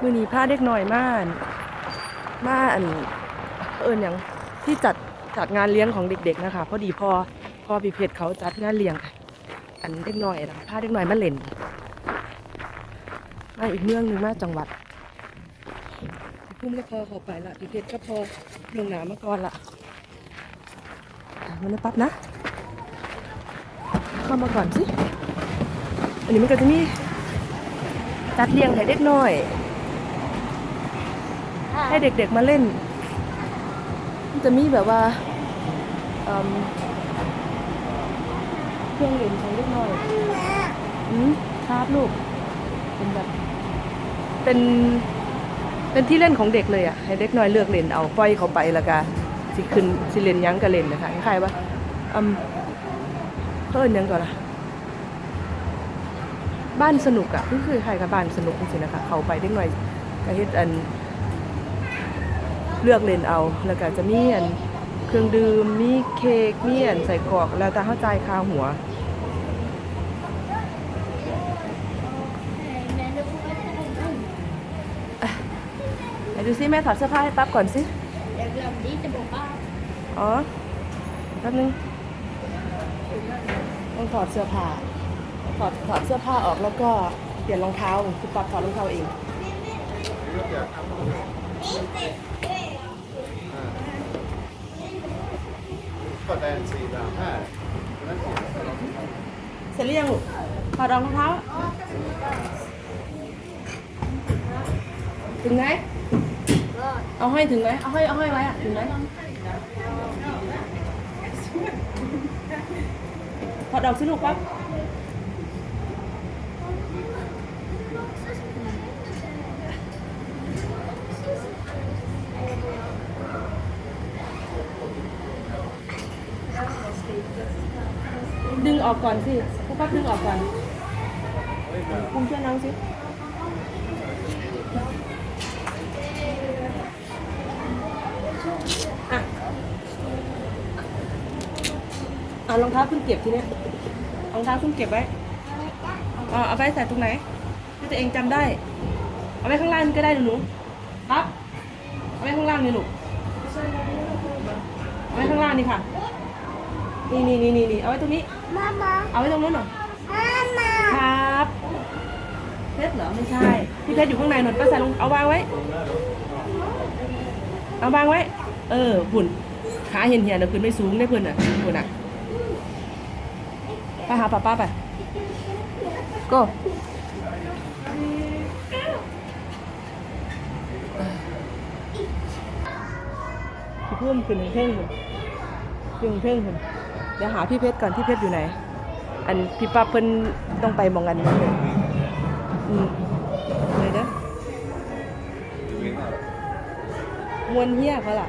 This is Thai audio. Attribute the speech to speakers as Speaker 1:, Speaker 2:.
Speaker 1: มือนีผ้าเด็กหน่อยมาอั่นมาอันเอิญอย่างที่จัดจัดงานเลี้ยงของเด็ก ๆนะคะพอดีพอพอพี่เพชรเขาจัดงานเลี้ยงอันเด็กหน่อยนะพาเด็กหน่อยมาเล่นมาอีกเมืองหนึ่งมาจังหวัดพี่พุ่มก็พอเขาไปละพี่เพชรก็พอลงหนามาก่อนละอะมันปั๊บนะเข้ามาก่อนสิอันนี้มันก็จะมีจัดเลี้ยงให้เด็กน้อย ให้เด็กๆมาเล่น จะมีแบบว่าเครื่องเล่นของเด็กน้อยอืมครับลูก เป็นแบบ เป็น เป็นที่เล่นของเด็กเลยอะ ให้เด็กน้อยเลือกเล่นเอาปล่อยเขาไปแล้วก็สิขึ้นสิเล่นยังก็เล่นนะคะคล้ายๆว่าอืมเพิ่นยังก่อนล่ะบ้านสนุกอะก็คือใครกับบ้านสนุกจริงๆนะคะ เขาไปได้หน่อยก็เฮ็ดอัน เลือกเลนเอา แล้วก็จะมีอันเครื่องดื่มมีเค้กมีอันใส่กรอกแล้วแต่เข้าใจายค่าหัว ไหนดูซิแม่ถอดเสื้อผ้าให้ปั๊บก่อนสิ
Speaker 2: เดี๋ยวเราดีจะบอกว่า
Speaker 1: อ๋อแป๊บนึงต้องถอดเสื้อผ้าถอดถอดเสื้อผ้าออกแล้วก็เปลี่ยนรองเท้าคือปั๊บถอดรองเท้าเอง
Speaker 3: ก็แดสี่ดาวห้านั่น
Speaker 1: เสร็จหรือยังลูกถอดรองเท้า ถึงไหมเอาห้อยถึงไหมเอาห้อยเอาห้อยไว้อะถึงไหมถอดออกสิลูกปั๊บ ดึงออกก่อนสิพวกปั๊บดึงออกก่อนคุมช่วยน้องสิอะเอารองเท้าขึ้นเก็บทีนี้รองเท้าขึ้นเก็บไว้เอาเอาไว้ใส่ตรงไหนที่ตัวเองจำได้ เอาไว้ข้างล่างก็ได้หนูครับ เอาไว้ข้างล่างนี่ลูเอาไว้ข้างล่างนี่ค่ะ นี่นี่นี่นี่นี่เอาไว้ตรงนี้
Speaker 2: มามา
Speaker 1: เอาไว้ตรงนู้นหน่อย
Speaker 2: มามา
Speaker 1: ครับเพชรเหรอไม่ใช่ พี่เพชรอยู่ข้างในหนวดป้าใส่ลงเอาวางไว้ เอาวางไว้ เออหุ่นขาเหียนเหียนๆเดี๋ยวขึ้นไม่สูงได้เพื่อนอะหุ่นอะไปหาป้าป้าไป go พี่พุ่มขึ้นหนึ่งเพ่งหุ่นขึ้นหนึ่งเพ่งหุ่น เดี๋ยวหาพี่เพชรก่อนพี่เพชรอยู่ไหน อันพี่ป้าเพิ่นต้องไปมองกันนิดนึงอืมเลยนะมวนเฮียเขาล่ะ